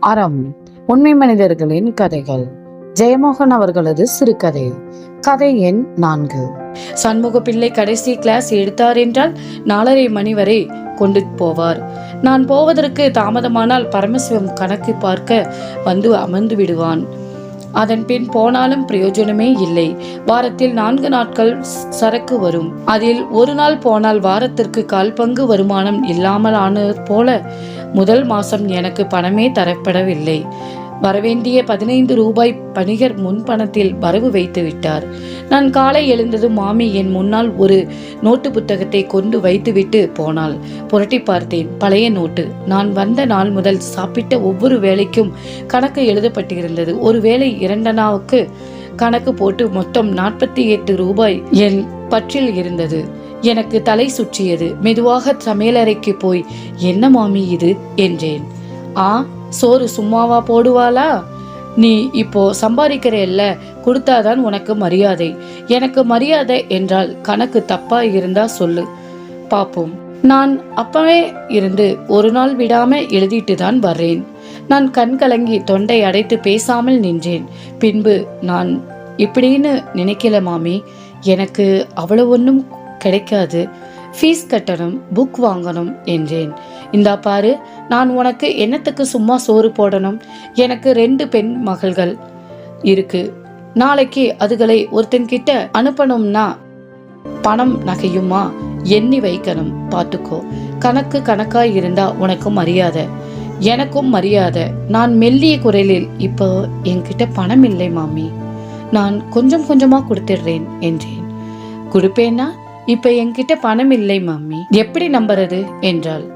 அறம். உண்மை மனிதர்களின் கதைகள். ஜெயமோகன் அவர்களது சிறுகதை. கதை எண் நான்கு. சண்முக பிள்ளை கடைசி கிளாஸ் எடுத்தார் என்றால் நாலரை மணி வரை கொண்டு போவார். நான் போவதற்கு தாமதமானால் பரமசிவம் கணக்கு பார்க்க வந்து அமர்ந்து விடுவான். அதன் பின் போனாலும் பிரயோஜனமே இல்லை. வாரத்தில் நான்கு நாட்கள் சரக்கு வரும். அதில் ஒரு நாள் போனால் வாரத்திற்கு கால் பங்கு வருமானம் இல்லாமல் ஆனது போல முதல் மாசம் எனக்கு பணமே தரப்படவில்லை. வரவேண்டிய பதினைந்து ரூபாய் பணிகர் முன்பணத்தில் வரவு வைத்து விட்டார். நான் காலை எழுந்ததும் மாமி என் முன்னால் ஒரு நோட்டு புத்தகத்தை கொண்டு வைத்துவிட்டு போனாள். புரட்டி பார்த்தேன். பழைய நோட்டு. நான் வந்த நாள் முதல் சாப்பிட்ட ஒவ்வொரு வேலைக்கும் கணக்கு எழுதப்பட்டிருந்தது. ஒரு வேலை இரண்டனாவுக்கு கணக்கு போட்டு மொத்தம் நாற்பத்தி எட்டு ரூபாய் என் பற்றில் இருந்தது. எனக்கு தலை சுற்றியது. மெதுவாக சமையலறைக்கு போய் என்ன மாமி இது? என்றேன். ஆ சோறு சும்மாவா போடுவாளா? நீ இப்போ சம்பாதிக்கிறல்ல கொடுத்தாதான் உனக்கு மரியாதை. எனக்கு மரியாதை என்றால் கணக்கு தப்பா இருந்தா சொல்லு. பாப்போம். நான் அப்பவே இருந்து ஒரு நாள் விடாம எழுதிட்டு தான் வர்றேன். நான் கண் கலங்கி தொண்டை அடைத்து பேசாமல் நின்றேன். பின்பு நான் இப்படின்னு நினைக்கல மாமி. எனக்கு அவ்வளவு ஒன்றும் கிடைக்காது. ஃபீஸ் கட்டணும் புக் வாங்கணும் என்றேன். இந்தா பாரு நான் உனக்கு என்னத்துக்கு சும்மா சோறு போடணும்? எனக்கு ரெண்டு பெண் மகள்கள் இருக்கு. நாளைக்கு அதுகளை ஒருத்தன்கிட்ட அனுப்பணும்னா பணம் நகையுமா? எண்ணி வைக்கணும் பார்த்துக்கோ. கணக்கு கணக்காய் இருந்தா உனக்கு மரியாதை. எனக்கும் மரியாதை. நான் மெல்லிய குரலில் இப்போ என்கிட்ட பணம் இல்லை மாமி. நான் கொஞ்சம் கொஞ்சமா கொடுத்துடுறேன் என்றேன். கொடுப்பேன்னா இப்ப என்கிட்ட பணம் இல்லை மாமி. எப்படி நம்புறது? என்றாள்.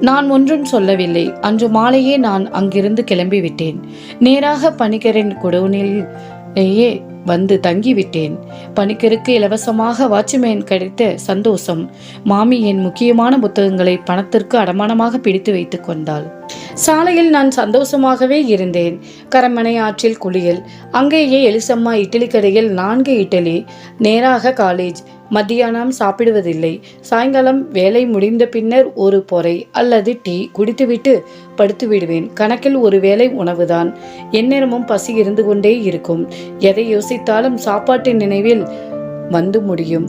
நான் ஒன்றும் சொல்லவில்லை. அன்று மாலையே நான் அங்கிருந்து கிளம்பிவிட்டேன். நேராக பணிக்கரின் குடோனிலேயே வந்து தங்கிவிட்டேன். பணிக்கருக்கு இலவசமாக வாட்ச்மேன் கிடைத்த சந்தோஷம். மாமி என் முக்கியமான புத்தகங்களை பணத்திற்கு அடமானமாக பிடித்து வைத்துக் கொண்டாள். சாலையில் நான் சந்தோஷமாகவே இருந்தேன். கரமனை ஆற்றில் குளியல். அங்கேயே எலிசம்மா இட்லி கடையில் நான்கு இட்லி நேராக காலேஜ் மத்தியானம் சாப்பிடுவதில்லை. சாயங்காலம் வேலை முடிந்த பின்னர் ஒரு பொறை அல்லது டீ குடித்துவிட்டு படுத்து விடுவேன். கணக்கில் ஒரு வேளை உணவுதான். எந்நேரமும் பசி இருந்து கொண்டே இருக்கும். எதை யோசித்தாலும் சாப்பாட்டின் நினைவில் வந்து முடியும்.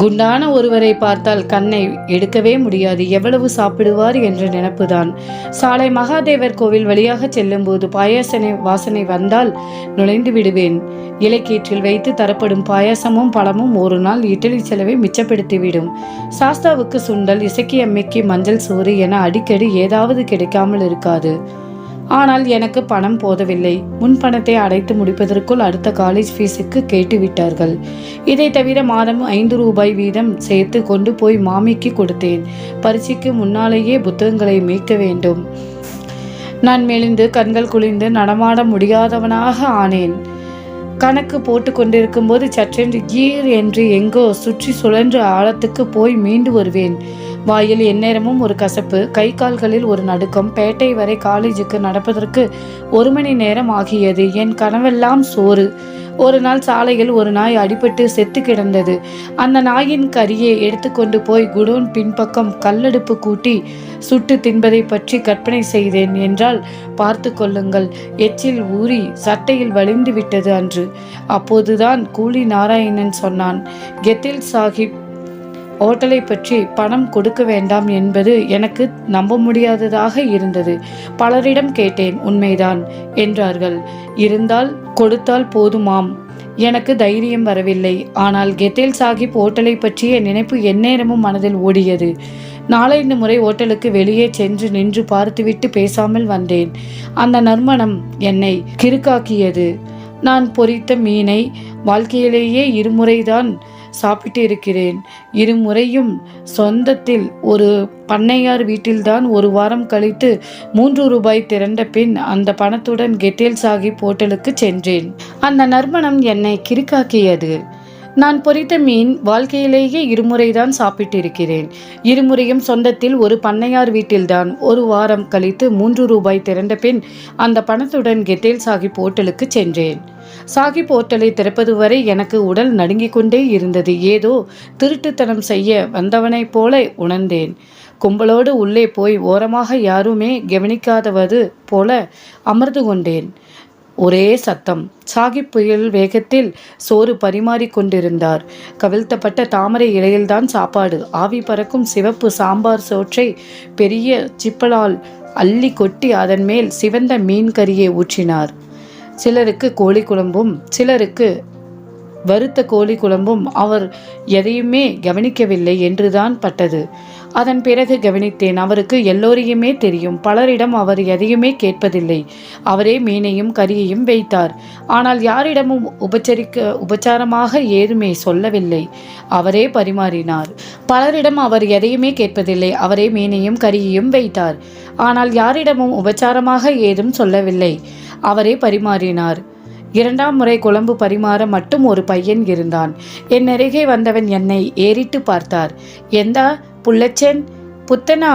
குண்டான ஒருவரை பார்த்தால் கண்ணை எடுக்கவே முடியாது. எவ்வளவு சாப்பிடுவார் என்ற நினப்புதான். சாலை மகாதேவர் கோவில் வழியாக செல்லும்போது பாயாசனை வாசனை வந்தால் நுழைந்து விடுவேன். இலைக்கீற்றில் வைத்து தரப்படும் பாயாசமும் பழமும் ஒரு நாள் இட்டலி செலவை மிச்சப்படுத்திவிடும். சாஸ்தாவுக்கு சுண்டல் இசக்கி அம்மைக்கு மஞ்சள் சோறு என அடிக்கடி ஏதாவது கிடைக்காமல் இருக்காது. ஆனால் எனக்கு பணம் போதவில்லை. முன் பணத்தை அடைத்து முடிப்பதற்குள் அடுத்த காலேஜ் ஃபீஸுக்கு கேட்டு விட்டார்கள் இதை தவிர மாதம் ஐந்து ரூபாய் வீதம் சேர்த்து கொண்டு போய் மாமிக்கு கொடுத்தேன். பரீட்சைக்கு முன்னாலேயே புத்தகங்களை மீட்க வேண்டும். நான் மெலிந்து கண்கள் குளிந்து நடமாட முடியாதவனாக ஆனேன். கணக்கு போட்டு கொண்டிருக்கும் போது சற்றென்று கீர் என்று எங்கோ சுற்றி சுழன்று ஆழத்துக்கு போய் மீண்டு வருவேன். வாயில் எந்நேரமும் ஒரு கசப்பு கை கால்களில் ஒரு நடுக்கம் பேட்டை வரை காலேஜுக்கு நடப்பதற்கு ஒரு மணி நேரம் ஆகியது என் கனவெல்லாம் சோறு. ஒரு நாள் சாலையில் ஒரு நாய் அடிபட்டு செத்து கிடந்தது. அந்த நாயின் கரியை எடுத்துக்கொண்டு போய் குடோன் பின்பக்கம் கல்லடுப்பு கூட்டி சுட்டு தின்பதை பற்றி கற்பனை செய்தேன் என்றால் பார்த்து கொள்ளுங்கள் எச்சில் ஊறி சட்டையில் வலிந்து விட்டது அன்று. அப்போதுதான் கூலி நாராயணன் சொன்னான் கெத்தில் சாஹிப் ஹோட்டலை பற்றி பணம் கொடுக்க வேண்டாம் என்பது எனக்கு நம்ப முடியாததாக இருந்தது. பலரிடம் கேட்டேன் உண்மைதான் என்றார்கள். இருந்தால் கொடுத்தால் போதுமாம். எனக்கு தைரியம் வரவில்லை. ஆனால் கெத்தேல் சாஹிப் ஹோட்டலை பற்றிய நினைப்பு எந்நேரமும் மனதில் ஓடியது. நாலைந்து முறை ஹோட்டலுக்கு வெளியே சென்று நின்று பார்த்துவிட்டு பேசாமல் வந்தேன். அந்த நறுமணம் என்னை கிறுக்காக்கியது. நான் பொரித்த மீனை வாழ்க்கையிலேயே இருமுறைதான் சாப்பிட்டு இருக்கிறேன் இருமுறையும் சொந்தத்தில் ஒரு பண்ணையார் வீட்டில்தான் ஒரு வாரம் கழித்து மூன்று ரூபாய் திரண்ட பின் அந்த பணத்துடன் கெட்டேல் சாஹிப் ஹோட்டலுக்கு சென்றேன். அந்த நறுமணம் என்னை கிறுக்காக்கியது. நான் பொறித்த மீன் வாழ்க்கையிலேயே இருமுறைதான் சாப்பிட்டிருக்கிறேன். இருமுறையும் சொந்தத்தில் ஒரு பண்ணையார் வீட்டில்தான் ஒரு வாரம் கழித்து மூன்று ரூபாய் திரண்ட பின் அந்த பணத்துடன் கெட்டேல் சாஹிப் ஹோட்டலுக்கு சென்றேன். சாஹிப் ஹோட்டலை திறப்பது வரை எனக்கு உடல் நடுங்கிக் கொண்டே இருந்தது. ஏதோ திருட்டுத்தனம் செய்ய வந்தவனைப் போல உணர்ந்தேன். கும்பலோடு உள்ளே போய் ஓரமாக யாருமே கவனிக்காதவது போல அமர்ந்து கொண்டேன். ஒரே சத்தம். சாகிப் புயல் வேகத்தில் சோறு பரிமாறிக் கொண்டிருந்தார். கவிழ்த்தப்பட்ட தாமரை இலையில்தான் சாப்பாடு. ஆவி பறக்கும் சிவப்பு சாம்பார் சோற்றை பெரிய சிப்பலால் அள்ளி கொட்டி அதன் மேல் சிவந்த மீன் கறியை ஊற்றினார். சிலருக்கு கோழி குழம்பும் சிலருக்கு வறுத்த கோழி குழம்பும் அவர் எதையுமே கவனிக்கவில்லை என்றுதான் பட்டது. அதன் பிறகு கவனித்தேன் அவருக்கு எல்லோரையுமே தெரியும். பலரிடம் அவர் எதையுமே கேட்பதில்லை. அவரே மீனையும் கரியையும் வைத்தார். ஆனால் யாரிடமும் உபச்சரிக்க உபச்சாரமாக ஏதுமே சொல்லவில்லை. அவரே பரிமாறினார். பலரிடம் அவர் எதையுமே கேட்பதில்லை. அவரே மீனையும் கரியையும் வைத்தார். ஆனால் யாரிடமும் உபச்சாரமாக ஏதும் சொல்லவில்லை. அவரே பரிமாறினார். இரண்டாம் முறை குழம்பு பரிமாற மட்டும் ஒரு பையன் இருந்தான். என் அருகே வந்தவன் என்னை ஏறிட்டு பார்த்தார். எந்தா புள்ளச்சன் புத்தனா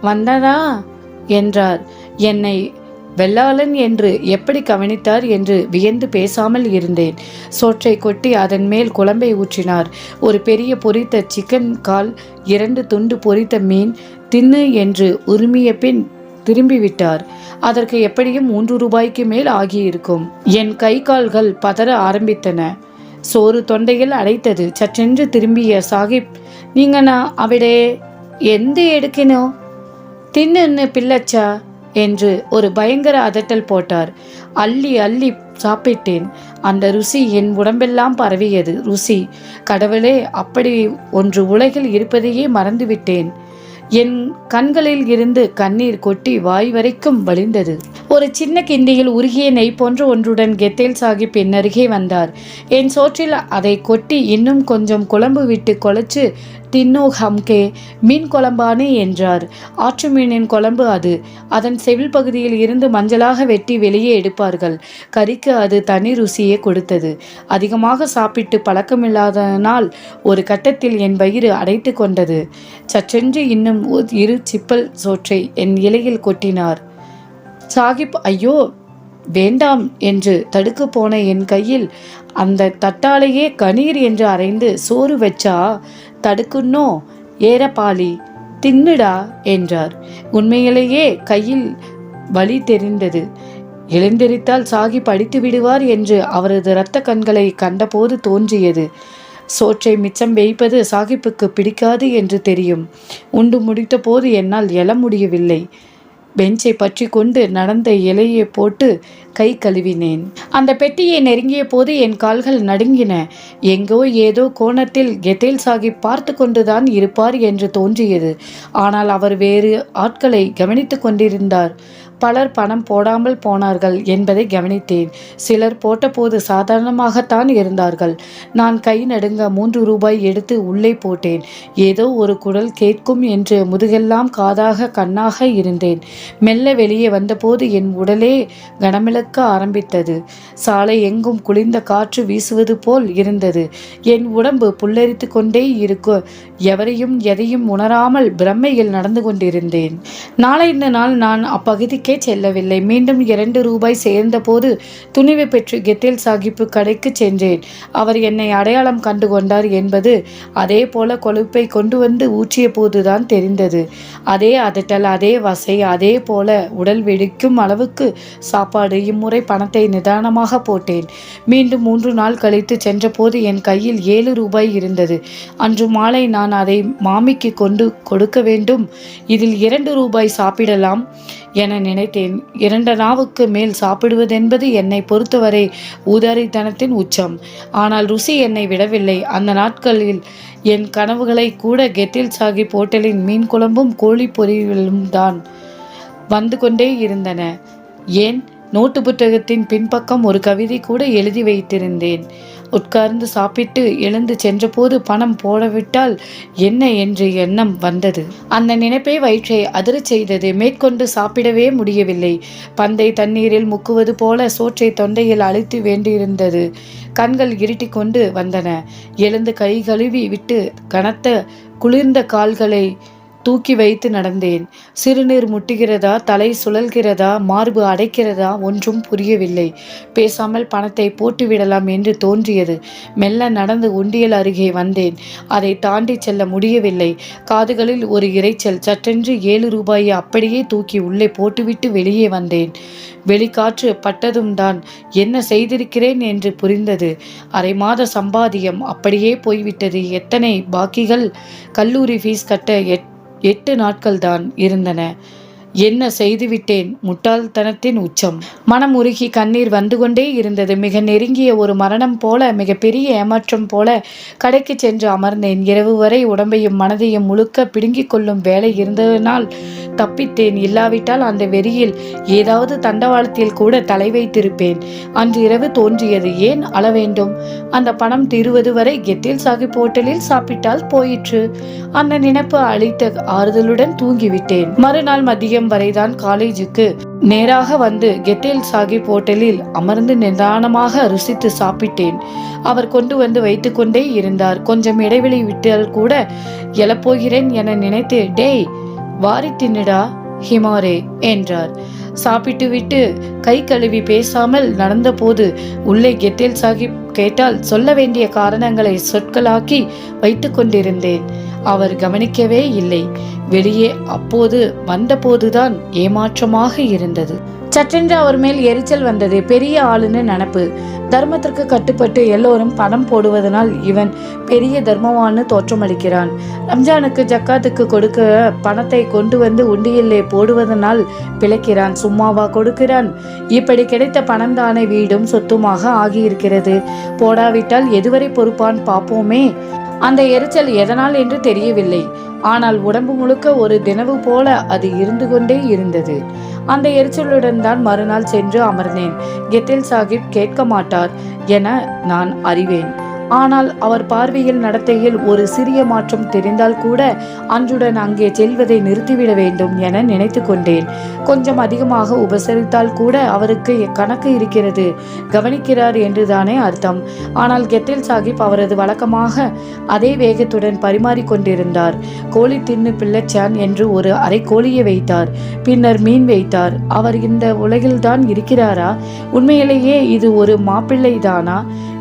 வந்ததா என்றார். என்னை வெள்ளாளன் என்று எப்படி கவனித்தார் என்று வியந்து பேசாமல் இருந்தேன். சோற்றை கொட்டி அதன் மேல் குழம்பை ஊற்றினார். ஒரு பெரிய பொரித்த சிக்கன் கால் இரண்டு துண்டு பொரித்த மீன் தின்னு என்று உரிமிய பின் திரும்பிவிட்டார். அதற்கு எப்படியும் மூன்று ரூபாய்க்கு மேல் ஆகியிருக்கும். என் கை கால்கள் பதற ஆரம்பித்தன. சோறு தொண்டையில் அடைத்தது. சற்றென்று திரும்பிய சாகிப் நீங்க நான் அவிடே எந்த எடுக்கினோ? தின்னு பிள்ளச்சா? என்று ஒரு பயங்கர அதட்டல் போட்டார். அள்ளி அள்ளி சாப்பிட்டேன். அந்த ருசி என் உடம்பெல்லாம் பரவியது. ருசி கடவுளே அப்படி ஒன்று உலகில் இருப்பதையே மறந்துவிட்டேன். என் கண்களில் இருந்து கண்ணீர் கொட்டி வாய் வரைக்கும் வழிந்தது. ஒரு சின்ன கிண்டியில் உருகிய நெய் போன்ற ஒன்றுடன் கெத்தேல் சாஹிப் என் அருகே வந்தார். என் சோற்றில் அதை கொட்டி இன்னும் கொஞ்சம் குழம்பு விட்டு கொலைச்சு தின்னோ ஹம்கே மீன் குழம்பானே என்றார். ஆற்று மீனின் குழம்பு அது. அதன் செவில் பகுதியில் இருந்து மஞ்சளாக வெட்டி வெளியே எடுப்பார்கள். கறிக்கு அது தனி ருசியே கொடுத்தது. அதிகமாக சாப்பிட்டு பழக்கமில்லாதனால் ஒரு கட்டத்தில் என் வயிறு அடைத்து கொண்டது. சற்றென்று இன்னும் இரு சிப்பல் சோற்றை என் இலையில் கொட்டினார். சாகிப் ஐயோ வேண்டாம் என்று தடுக்க போன என் கையில் அந்த தட்டாலேயே கணீர் என்று அரைந்து சோறு வச்சா தடுக்குன்னோ ஏறப்பாலி தின்னுடா என்றார். உண்மையிலேயே கையில் வலி தெரிந்தது. எழுந்திருத்தால் சாகிப் அடித்து விடுவார் என்று அவரது இரத்த கண்களை கண்டபோது தோன்றியது. சோற்றை மிச்சம் வைப்பது சாகிப்புக்கு பிடிக்காது என்று தெரியும். உண்டு முடித்த போது என்னால் எழ முடியவில்லை. பெஞ்சை பற்றி கொண்டு நடந்த இலையை போட்டு கை கழுவினேன். அந்த பெட்டியை நெருங்கிய போது என் கால்கள் நடுங்கின. எங்கோ ஏதோ கோணத்தில் கெதேல் சாஹிப் பார்த்து கொண்டுதான் இருப்பார் என்று தோன்றியது. ஆனால் அவர் வேறு ஆட்களை கவனித்து கொண்டிருந்தார். பலர் பணம் போடாமல் போனார்கள் என்பதை கவனித்தேன். சிலர் போட்டபோது சாதாரணமாகத்தான் இருந்தார்கள். நான் கை நடுங்க மூன்று ரூபாய் எடுத்து உள்ளே போட்டேன். ஏதோ ஒரு குரல் கேட்கும் என்று முதுகெல்லாம் காதாக கண்ணாக இருந்தேன். மெல்ல வெளியே வந்தபோது என் உடலே கனமிழக்க ஆரம்பித்தது. சாலை எங்கும் குளிர்ந்த காற்று வீசுவது போல் இருந்தது. என் உடம்பு புல்லரித்து கொண்டே இருக்கும் எவரையும் எதையும் உணராமல் பிரம்மையில் நடந்து கொண்டிருந்தேன். நாளை இந்த நாள் நான் அப்பகுதிக்கு செல்லவில்லை. மீண்டும் இரண்டு ரூபாய் சேர்ந்தபோது துணிவு பெற்று கெட்டில் சாகிப்பு கடைக்கு சென்றேன். அவர் என்னை அடையாளம் கண்டு கொண்டார் என்பது அதே போல கொழுப்பை கொண்டு வந்து ஊற்றிய போதுதான் தெரிந்தது. அதே அதட்டல் அதே வசை அதே போல உடல் வெடிக்கும் அளவுக்கு சாப்பாடு இம்முறை பணத்தை நிதானமாக போட்டேன். மீண்டும் மூன்று நாள் கழித்து சென்றபோது என் கையில் ஏழு ரூபாய் இருந்தது. அன்று மாலை நான் அதை மாமிக்கு கொண்டு கொடுக்க வேண்டும். இதில் இரண்டு ரூபாய் சாப்பிடலாம். என நினைத்தேன். இரண்டு நாவுக்கு மேல் சாப்பிடுவதென்பது என்னை பொறுத்தவரை ஊதாரித்தனத்தின் உச்சம். ஆனால் ருசி என்னை விடவில்லை. அந்த நாட்களில் என் கனவுகளை கூட கெத்தில் சாகிப் ஹோட்டலின் மீன் குழம்பும் கோழி பொரியலும் தான் வந்து கொண்டே இருந்தன. ஏன்? நோட்டு புத்தகத்தின் பின்பக்கம் ஒரு கவிதை கூட எழுதி வைத்திருந்தேன். உட்கார்ந்து சாப்பிட்டு எழுந்து சென்றபோது பணம் போடவிட்டால் என்ன என்று எண்ணம் வந்தது. அந்த நினைப்பை வயிற்றை அதிரச் செய்தது மேற்கொண்டு சாப்பிடவே முடியவில்லை. பந்தை தண்ணீரில் முக்குவது போல சோற்றை தொண்டையில் அழுத்தி வேண்டியிருந்தது. கண்கள் இருட்டிக் கொண்டு வந்தன. எழுந்து கை கழுவி விட்டு கனத்த குளிர்ந்த கால்களை தூக்கி வைத்து நடந்தேன். சிறுநீர் முட்டுகிறதா தலை சுழல்கிறதா மார்பு அடைக்கிறதா ஒன்றும் புரியவில்லை. பேசாமல் பணத்தை போட்டுவிடலாம் என்று தோன்றியது. மெல்ல நடந்து உண்டியல் அருகே வந்தேன். அதை தாண்டி செல்ல முடியவில்லை. காதுகளில் ஒரு இரைச்சல் சற்றென்று ஏழு ரூபாயை அப்படியே தூக்கி உள்ளே போட்டுவிட்டு வெளியே வந்தேன். வெளிக்காற்று பட்டதும் தான் என்ன செய்திருக்கிறேன்? என்று புரிந்தது. அரை மாத சம்பாதியம் அப்படியே போய்விட்டது. எத்தனை பாக்கிகள்? கல்லூரி ஃபீஸ் கட்ட எட் எட்டு நாட்கள் தான் இருந்தன. என்ன செய்துவிட்டேன்? முட்டாள்தனத்தின் உச்சம். மனம் உருகி கண்ணீர் வந்து கொண்டே இருந்தது. மிக நெருங்கிய ஒரு மரணம் போல மிகப்பெரிய ஏமாற்றம் போல கடைக்கு சென்று அமர்ந்தேன். இரவு வரை உடம்பையும் மனதையும் முழுக்க பிடுங்கிக் கொள்ளும் வேலை இருந்ததனால் தப்பித்தேன். இல்லாவிட்டால் அந்த வெறியில் ஏதாவது தண்டவாளத்தில் கூட தலை வைத்திருப்பேன். அன்று இரவு தோன்றியது. ஏன் அள வேண்டும்? அந்த பணம் தீருவது வரை கெத்தில் சாஹிப் ஹோட்டலில் சாப்பிட்டால் போயிற்று. அந்த நினைப்பு அளித்த ஆறுதலுடன் தூங்கிவிட்டேன். மறுநாள் மதியம் வரைதான் காலேஜுக்கு. நேராக வந்து கெட்டேல் சாஹிப் ஹோட்டலில் அமர்ந்து நிதானமாக ருசித்து சாப்பிட்டேன். அவர் கொண்டு வந்து வைத்துக்கொண்டே இருந்தார். கொஞ்சம் இடைவெளி விட்டால் கூட எழப்போகிறேன் என நினைத்து டேய் வாரி தின்னுடா ஹிமாரே என்றார். சாப்பிட்டுவிட்டு கை கழுவி பேசாமல் நடந்தபோது உள்ளே கெட்டேல் சாஹிப் கேட்டால் சொல்ல வேண்டிய காரணங்களை சொற்களாக்கி வைத்து கொண்டிருந்தேன். அவர் கவனிக்கவே இல்லை. வெளியே அப்போது வந்தபோதுதான் ஏமாற்றமாக இருந்தது. சற்றென்று அவர் மேல் எரிச்சல் வந்தது. பெரிய ஆளுன்னு நினப்பு. தர்மத்திற்கு கட்டுப்பட்டு எல்லோரும் பணம் போடுவதனால் இவன் பெரிய தர்மவான்னு தோற்றமளிக்கிறான். ரம்ஜானுக்கு ஜக்காத்துக்கு கொடுக்க பணத்தை கொண்டு வந்து உண்டியல்லே போடுவதனால் பிழைக்கிறான். சும்மாவா கொடுக்கிறான். இப்படி கிடைத்த பணம் தானே வீடும் சொத்துமாக ஆகியிருக்கிறது. போடாவிட்டால் எதுவரை பொறுப்பான் பார்ப்போமே அந்த எரிச்சல் எதனால் என்று தெரியவில்லை. ஆனால் உடம்பு முழுக்க ஒரு தினவு போல அது இருந்து கொண்டே இருந்தது. அந்த எரிச்சலுடன் தான் மறுநாள் சென்று அமர்ந்தேன். கெட்டில் சாஹிப் கேட்க மாட்டார் என நான் அறிவேன். ஆனால் அவர் பார்வையில் நடத்தையில் ஒரு சிறிய மாற்றம் தெரிந்தால் கூட அன்றுடன் அங்கே செல்வதை நிறுத்திவிட வேண்டும் என நினைத்து கொண்டேன். கொஞ்சம் அதிகமாக உபசரித்தால் கூட அவருக்கு கணக்கு இருக்கிறது. கவனிக்கிறார் என்றுதானே அர்த்தம். ஆனால் கெட்டில் சாஹிப் அவரது வழக்கமாக அதே வேகத்துடன் பரிமாறிக்கொண்டிருந்தார் கோழி தின்னு பிள்ளைச்சான் என்று ஒரு அரை கோழியை வைத்தார். பின்னர் மீன் வைத்தார். அவர் இந்த உலகில்தான் இருக்கிறாரா? உண்மையிலேயே இது ஒரு மாப்பிள்ளை தானா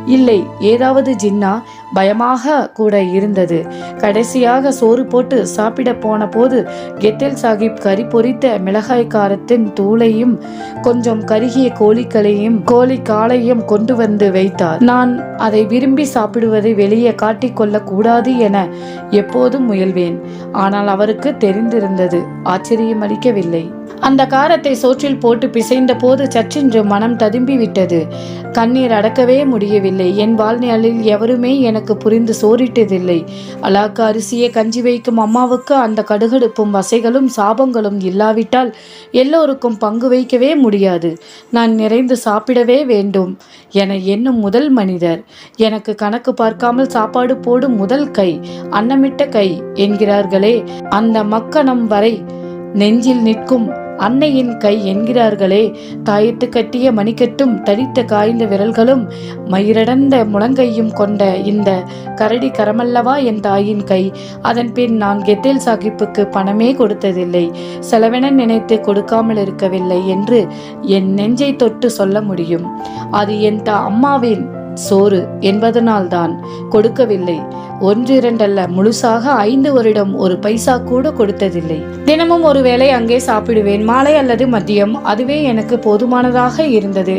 இல்லை ஏதாவது ஜின்னா பயமாக கூட இருந்தது. கடைசியாக சோறு போட்டு சாப்பிட போன போது கெட்டல் சாஹிப் கறி பொரித்த மிளகாய் காரத்தின் தூளையும் கொஞ்சம் கருகிய கோழிக்களையும் கோழி காலையும் கொண்டு வந்து வைத்தார். நான் அதை விரும்பி சாப்பிடுவதை வெளியே காட்டிக்கொள்ள கூடாது என எப்போதும் முயல்வேன். ஆனால் அவருக்கு தெரிந்திருந்தது. ஆச்சரியமளிக்கவில்லை. அந்த காரத்தை சோற்றில் போட்டு பிசைந்த போது சற்றென்று மனம் ததும்பி விட்டது கண்ணீர் அடக்கவே முடியவில்லை. என் வாழ்நாளில் எவருமே எனக்கு புரிந்து சோறிட்டதில்லை. அலாக்கு அரிசியை கஞ்சி வைக்கும் அம்மாவுக்கு அந்த கடுகடுப்பும் வசைகளும் சாபங்களும் இல்லாவிட்டால் எல்லோருக்கும் பங்கு வைக்கவே முடியாது. நான் நிறைந்து சாப்பிடவே வேண்டும். என எண்ணும் முதல் மனிதர். எனக்கு கணக்கு பார்க்காமல் சாப்பாடு போடும் முதல் கை அன்னமிட்ட கை என்கிறார்களே அந்த மக்கணம் வரை நெஞ்சில் நிற்கும் அன்னையின் கை என்கிறார்களே. தாயத்து கட்டிய மணிக்கட்டும் தடித்த காய்ந்த விரல்களும் மயிரடந்த முழங்கையும் கொண்ட இந்த கரடி கரமல்லவா என் தாயின் கை. அதன் பின் நான் கெத்தேல் சாஹிப்புக்கு பணமே கொடுத்ததில்லை. செலவென நினைத்து கொடுக்காமல் இருக்கவில்லை என்று என் நெஞ்சை தொட்டு சொல்ல முடியும். அது என் தா அம்மாவின் சோறு என்பதனால்தான் கொடுக்கவில்லை. ஒன்றிரண்டல்ல முழுசாக ஐந்து வருடம் ஒரு பைசா கூட கொடுத்ததில்லை. தினமும் ஒருவேளை அங்கே சாப்பிடுவேன். மாலை அல்லது மதியம் அதுவே எனக்கு போதுமானதாக இருந்தது.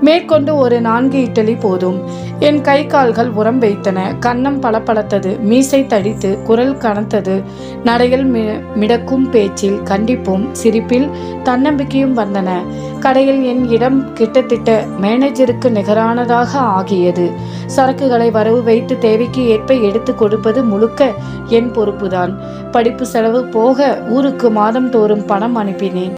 மேற்கொண்டு ஒரு நான்கு இட்டலி போதும். என் கை கால்கள் உரம் வைத்தன. கன்னம் பளபளத்தது. மீசை தடித்து குரல் கனத்தது. நடையில் மி மிடக்கும் பேச்சில் கண்டிப்பும் சிரிப்பில் தன்னம்பிக்கையும் வந்தன. கடையில் என் இடம் கிட்டத்தட்ட மேனேஜருக்கு நிகரானதாக ஆகியது. சரக்குகளை வரவு வைத்து தேவைக்கு ஏற்ப எடுத்து கொடுப்பது முழுக்க என் பொறுப்புதான். படிப்பு செலவு போக ஊருக்கு மாதம் தோறும் பணம் அனுப்பினேன்.